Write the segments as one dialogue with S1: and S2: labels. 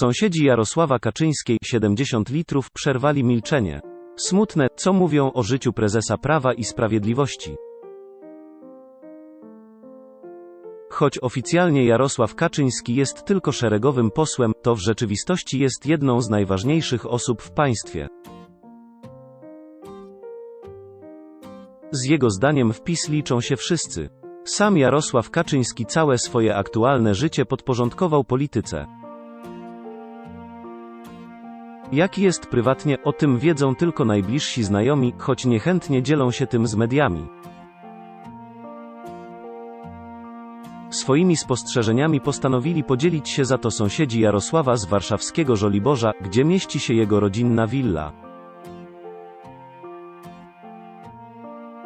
S1: Sąsiedzi Jarosława Kaczyńskiej 70 litrów przerwali milczenie. Smutne, co mówią o życiu prezesa Prawa i Sprawiedliwości. Choć oficjalnie Jarosław Kaczyński jest tylko szeregowym posłem, to w rzeczywistości jest jedną z najważniejszych osób w państwie. Z jego zdaniem w PiS liczą się wszyscy. Sam Jarosław Kaczyński całe swoje aktualne życie podporządkował polityce. Jaki jest prywatnie, o tym wiedzą tylko najbliżsi znajomi, choć niechętnie dzielą się tym z mediami. Swoimi spostrzeżeniami postanowili podzielić się za to sąsiedzi Jarosława z warszawskiego Żoliborza, gdzie mieści się jego rodzinna willa.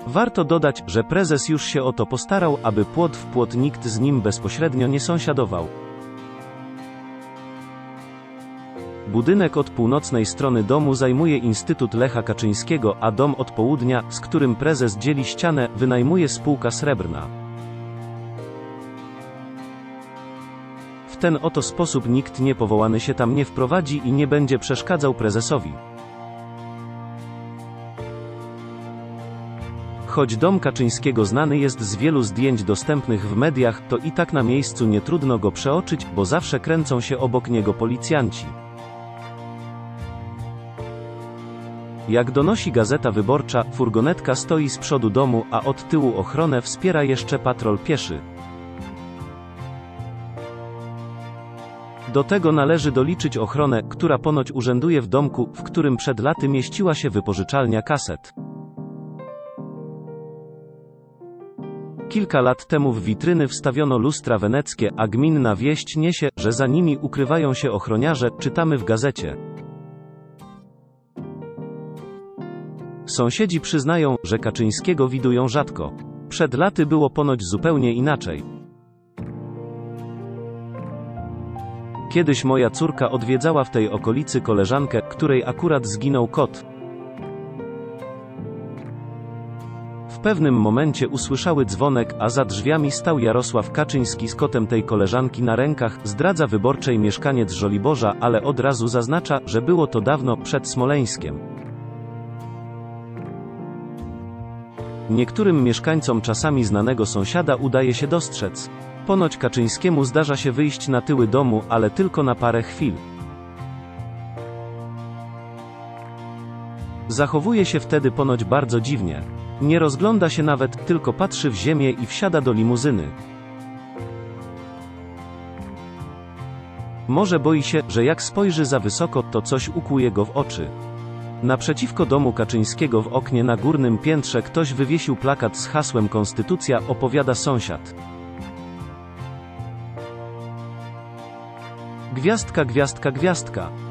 S1: Warto dodać, że prezes już się o to postarał, aby płot w płot nikt z nim bezpośrednio nie sąsiadował. Budynek od północnej strony domu zajmuje Instytut Lecha Kaczyńskiego, a dom od południa, z którym prezes dzieli ścianę, wynajmuje spółka srebrna. W ten oto sposób nikt niepowołany się tam nie wprowadzi i nie będzie przeszkadzał prezesowi. Choć dom Kaczyńskiego znany jest z wielu zdjęć dostępnych w mediach, to i tak na miejscu nie trudno go przeoczyć, bo zawsze kręcą się obok niego policjanci. Jak donosi Gazeta Wyborcza, furgonetka stoi z przodu domu, a od tyłu ochronę wspiera jeszcze patrol pieszy. Do tego należy doliczyć ochronę, która ponoć urzęduje w domku, w którym przed laty mieściła się wypożyczalnia kaset. Kilka lat temu w witryny wstawiono lustra weneckie, a gminna wieść niesie, że za nimi ukrywają się ochroniarze, czytamy w gazecie. Sąsiedzi przyznają, że Kaczyńskiego widują rzadko. Przed laty było ponoć zupełnie inaczej. Kiedyś moja córka odwiedzała w tej okolicy koleżankę, której akurat zginął kot. W pewnym momencie usłyszały dzwonek, a za drzwiami stał Jarosław Kaczyński z kotem tej koleżanki na rękach, zdradza wyborczej mieszkaniec Żoliborza, ale od razu zaznacza, że było to dawno, przed Smoleńskiem. Niektórym mieszkańcom czasami znanego sąsiada udaje się dostrzec. Ponoć Kaczyńskiemu zdarza się wyjść na tyły domu, ale tylko na parę chwil. Zachowuje się wtedy ponoć bardzo dziwnie. Nie rozgląda się nawet, tylko patrzy w ziemię i wsiada do limuzyny. Może boi się, że jak spojrzy za wysoko, to coś ukłuje go w oczy. Naprzeciwko domu Kaczyńskiego w oknie na górnym piętrze ktoś wywiesił plakat z hasłem Konstytucja, opowiada sąsiad. Gwiazdka, gwiazdka, gwiazdka.